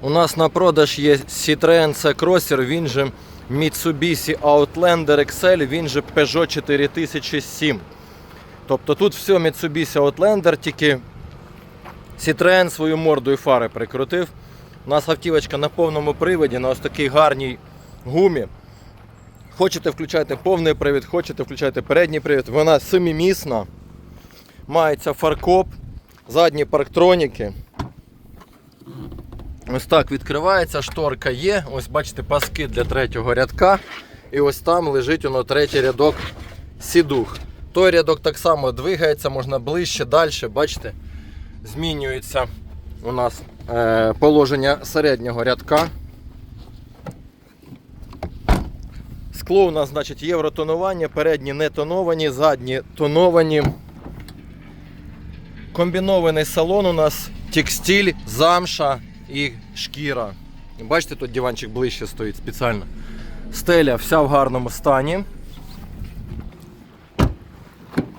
У нас на продаж є Citroen C-Crosser, він же Mitsubishi Outlander XL, він же Peugeot 4007. Тобто тут все Mitsubishi Outlander, тільки Citroen свою морду і фари прикрутив. У нас автівочка на повному приводі, на ось такій гарній гумі. Хочете включайте повний привід, хочете включайте передній привід. Вона семимісна. Мається фаркоп, задні парктроніки. Ось так відкривається, шторка є. Ось бачите, паски для третього рядка. І ось там лежить воно третій рядок сідух. Той рядок так само двигається, можна ближче, далі. Бачите, змінюється у нас е, положення середнього рядка. Скло у нас значить євротонування, передні не тоновані, задні тоновані. Комбінований салон у нас текстиль, замша і шкіра. Бачите, тут диванчик ближче стоїть спеціально. Стеля вся в гарному стані.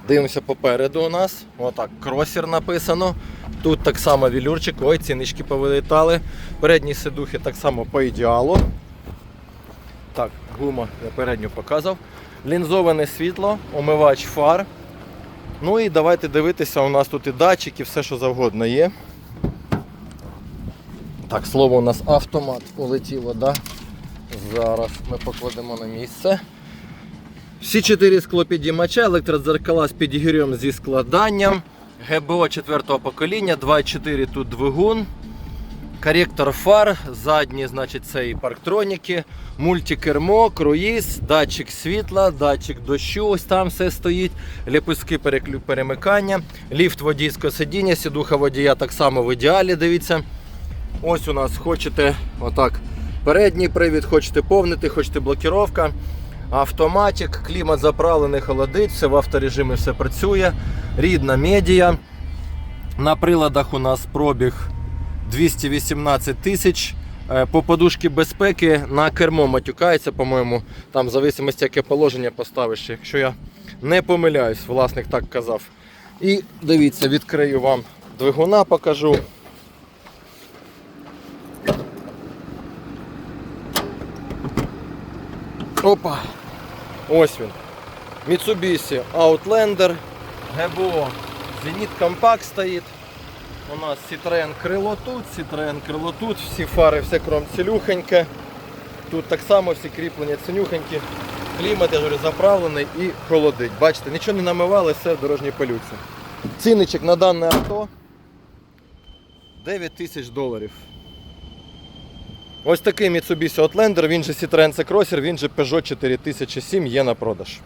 Дивимося попереду у нас. Отак, кросер написано. Тут так само вілюрчик, ой, цінички повилітали. Передні сидухи так само по ідеалу. Так, гума я передню показав. Лінзоване світло, омивач фар. Ну і давайте дивитися, у нас тут і датчики, все що завгодно є. Так, слово у нас автомат улетіло, да? Зараз ми покладемо на місце. Всі чотири склопідіймача, електродзеркала з підігрівом зі складанням. ГБО 4 покоління, 2.4 тут двигун. Коректор фар, задні, значить, це і парктроніки, мультикермо, круїз, датчик світла, датчик дощу, ось там все стоїть, переклю- перемикання, ліфт водійського сидіння, сідуха водія так само в ідеалі, дивіться. Ось у нас хочете отак передній привід, хочете повнити, хочете блокіровка. Автоматик, клімат заправлений, холодить, все в авторежимі все працює. Рідна медіа. На приладах у нас пробіг 218 тисяч. Е, По подушці безпеки на кермо матюкається, по-моєму, там в зависимості, яке положення поставиш, якщо я не помиляюсь, власник так казав. І дивіться, відкрию вам двигуна, покажу. Опа! Ось він. Mitsubishi Outlander, ГБО Zenit Compact стоїть. У нас Citroen крило тут, Citroen крило тут, всі фари, все кром цілюхеньке. Тут так само всі кріплення цінюхенькі. Клімат, я говорю, заправлений і холодить. Бачите, нічого не намивали, все в дорожній полюці. Цінничок на дане авто 9 тисяч доларів. Ось такий Mitsubishi Outlander, він же Citroen C-Crosser, він же Peugeot 4007 є на продаж.